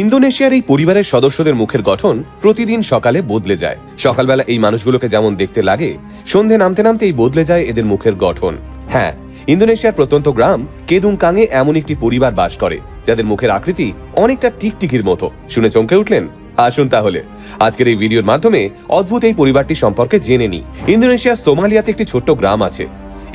ইন্দোনেশিয়ার এই পরিবারের সদস্যদের মুখের গঠন প্রতিদিন সকালে বদলে যায়। সকালবেলা এই মানুষগুলোকে যেমন দেখতে লাগে, সন্ধে নামতে নামতে এই বদলে যায় এদের মুখের গঠন। হ্যাঁ ইন্দোনেশিয়ার প্রত্যন্ত গ্রাম কেদুংকাংয়ে এমন একটি পরিবার বাস করে, যাদের মুখের আকৃতি অনেকটা টিকটিকির মতো। শুনে চমকে উঠলেন? আসুন তাহলে। আজকের এই ভিডিওর মাধ্যমে অদ্ভুত এই পরিবারটি সম্পর্কে জেনে নি ইন্দোনেশিয়ার সোমালিয়াতে একটি ছোট্ট গ্রাম আছে।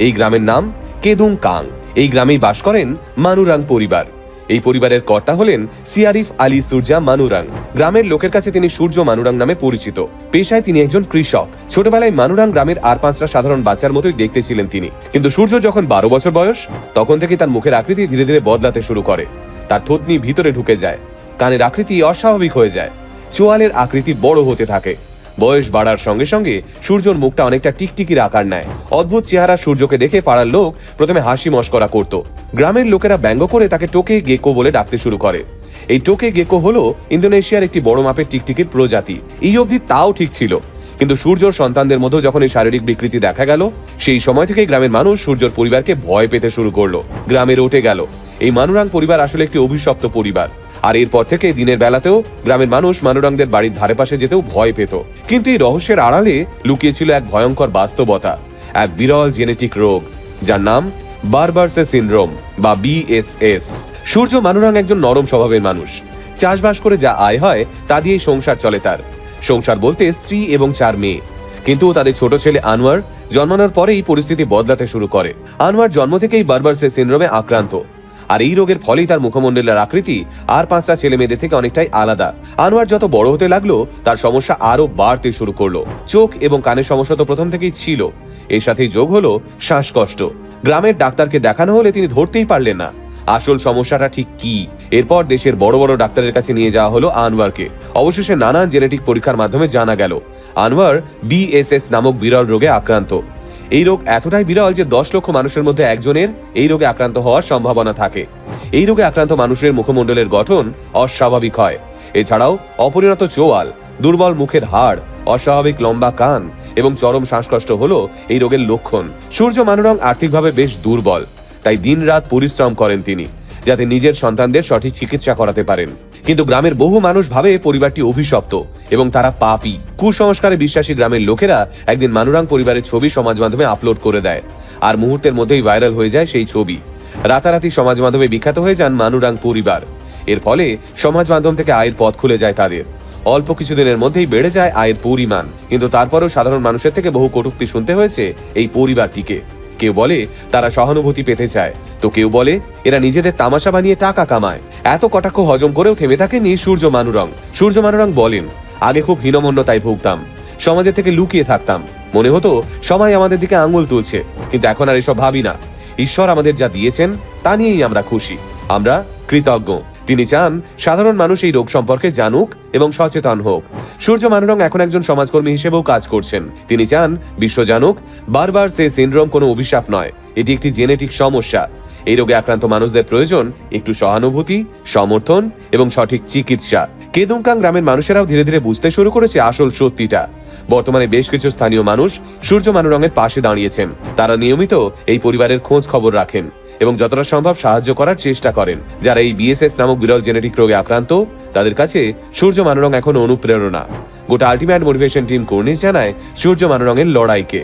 এই গ্রামের নাম কেদুং কাং এই গ্রামেই বাস করেন মানুরাং পরিবার। এই পরিবারের কর্তা হলেন সিয়ারিফ আলী সুরজা মানুরাং। গ্রামের লোকের কাছে তিনি সূর্য মানুরাং নামে পরিচিত। পেশায় তিনি একজন কৃষক। ছোটবেলায় মানুরাং গ্রামের আর পাঁচটা সাধারণ বাচ্চার মতোই দেখতে ছিলেন তিনি। কিন্তু সূর্য যখন বারো বছর বয়স, তখন থেকে তার মুখের আকৃতি ধীরে ধীরে বদলাতে শুরু করে। তার থতনি ভিতরে ঢুকে যায়। কানের আকৃতি অস্বাভাবিক হয়ে যায়। চোয়ালের আকৃতি বড় হতে থাকে। বয়স বাড়ার সঙ্গে সঙ্গে সূর্যর মুখটা অনেকটা টিকটিকির আকার নেয়। অদ্ভুত চেহারা সূর্যকে দেখে পাড়ার লোক প্রথমে হাসি মস্করা করত। গ্রামের লোকেরা ব্যঙ্গ করে তাকে টোকে গেকো বলে ডাকতে শুরু করে। এই টোকে গেকো হলো ইন্দোনেশিয়ার একটি বড় মাপের টিকটিকির প্রজাতি। এই অবধি তাও ঠিক ছিল। কিন্তু সূর্যর সন্তানদের মধ্যেও যখন এই শারীরিক বিকৃতি দেখা গেল, সেই সময় থেকেই গ্রামের মানুষ সূর্যর পরিবারকে ভয় পেতে শুরু করল। গ্রামে রটে গেল। এই মানুরাং পরিবার আসলে একটি অভিশপ্ত পরিবার। আর এরপর থেকে দিনের বেলাতেও গ্রামের মানুষ মানুরাংদের বাড়ির ধারে পাশে যেতেও ভয় পেত। কিন্তু এই রহস্যের আড়ালে লুকিয়েছিল এক ভয়ঙ্কর বাস্তবতা, এক বিরল জেনেটিক রোগ, যার নাম বারবারসে সিনড্রোম বা বিএসএস সূর্য মানুরাং একজন নরম স্বভাবের মানুষ। চাষবাস করে যা আয় হয়, তা দিয়েই সংসার চলে তার। সংসার বলতে স্ত্রী এবং চার মেয়ে। কিন্তু তাদের ছোট ছেলে আনোয়ার জন্মানোর পরেই পরিস্থিতি বদলাতে শুরু করে। আনোয়ার জন্ম থেকেই বারবারসে সিনড্রোমে আক্রান্ত। আর এই রোগের ফলেই তার মুখমণ্ডলের আকৃতি। আর পাঁচটা ছেলে মেয়েদের থেকে অনেকটাই আলাদা। আনোয়ার যত বড় হতে লাগল, তার সমস্যা আরও বাড়তে শুরু করল। চোখ এবং কানের সমস্যা তো প্রথম থেকেই ছিল। এর সাথেই যোগ হলো শ্বাসকষ্ট। গ্রামের ডাক্তারকে দেখানো হলে তিনি ধরতেই পারলেন না। আসল সমস্যাটা ঠিক কি? এরপর দেশের বড় বড় ডাক্তারের কাছে নিয়ে যাওয়া হলো আনোয়ারকে। অবশেষে নানান জেনেটিক পরীক্ষার মাধ্যমে জানা গেল, আনোয়ার বিএসএস নামক বিরল রোগে আক্রান্ত। এই রোগ এতটাই বিরল যে দশ লক্ষ মানুষের মধ্যে একজনের এই রোগে আক্রান্ত হওয়ার সম্ভাবনা থাকে। এই রোগে আক্রান্ত মানুষের মুখমণ্ডলের গঠন অস্বাভাবিক হয়। এছাড়াও অপরিণত চোয়াল, দুর্বল মুখের হাড়, অস্বাভাবিক লম্বা কান এবং চরম শ্বাসকষ্ট হলো এই রোগের লক্ষণ। সূর্য মানুরং আর্থিকভাবে বেশ দুর্বল, তাই দিনরাত পরিশ্রম করেন তিনি, যাতে নিজের সন্তানদের সঠিক চিকিৎসা করাতে পারেন। কিন্তু গ্রামের বহু মানুষ ভাবে পরিবারটি অভিশপ্ত এবং তারা পাপি। কুসংস্কারে বিশ্বাসী গ্রামের লোকেরা একদিন মানুরাং পরিবারের ছবি সমাজ মাধ্যমে আপলোড করে দেয়। আর মুহূর্তের মধ্যেই ভাইরাল হয়ে যায় সেই ছবি। রাতারাতি সমাজ মাধ্যমে বিখ্যাত হয়ে যান মানুরাং পরিবার। এর ফলে সমাজ মাধ্যম থেকে আয়ের পথ খুলে যায় তাদের। অল্প কিছুদিনের মধ্যেই বেড়ে যায় আয়ের পরিমাণ। কিন্তু তারপরেও সাধারণ মানুষের থেকে বহু কটূক্তি শুনতে হয়েছে এই পরিবারটিকে। কেউ বলে, তারা সহানুভূতি পেতে চায়। তো কেউ বলে, এরা নিজেদের তামাশা বানিয়ে টাকা কামায়। এত কটাক্ষ হজম করেও থেমে থাকেনি সূর্য মানুরং। সূর্য মানুরং বলেন আগে খুব হীনমন্যতায় ভুগতাম। সমাজের থেকে লুকিয়ে থাকতাম। মনে হতো, সবাই আমাদের দিকে আঙুল তুলছে, কিন্তু এখন আর এসব ভাবি না। ঈশ্বর আমাদের যা দিয়েছেন, তা নিয়েই আমরা খুশি। আমরা কৃতজ্ঞ। তিনি চান, সাধারণ মানুষ এই রোগ সম্পর্কে জানুক এবং সচেতন হোক। সূর্য মানুরং এখন একজন সমাজকর্মী হিসেবেও কাজ করছেন। তিনি চান, বিশ্ব জানুক, বারবার সে সিনড্রোম কোনো অভিশাপ নয়। এটি একটি জেনেটিক সমস্যা। এই রোগে আক্রান্ত মানুষদের প্রয়োজন একটু সহানুভূতি, সমর্থন এবং সঠিক চিকিৎসা। কেদুংকাং গ্রামের মানুষেরাও ধীরে ধীরে বুঝতে শুরু করেছে আসল সত্যিটা। বর্তমানে বেশ কিছু স্থানীয় মানুষ সূর্য মানুরঙের পাশে দাঁড়িয়েছেন। তারা নিয়মিত এই পরিবারের খোঁজ খবর রাখেন এবং যতটা সম্ভব সাহায্য করার চেষ্টা করেন। যারা এই বিএসএস নামক বিরল জেনেটিক রোগে আক্রান্ত, তাদের কাছে সূর্য মানুরং এখন অনুপ্রেরণা। গোটা আলটিমেট মোটিভেশন টিম কর্নিশ জানায় সূর্য মানুরঙের লড়াইকে।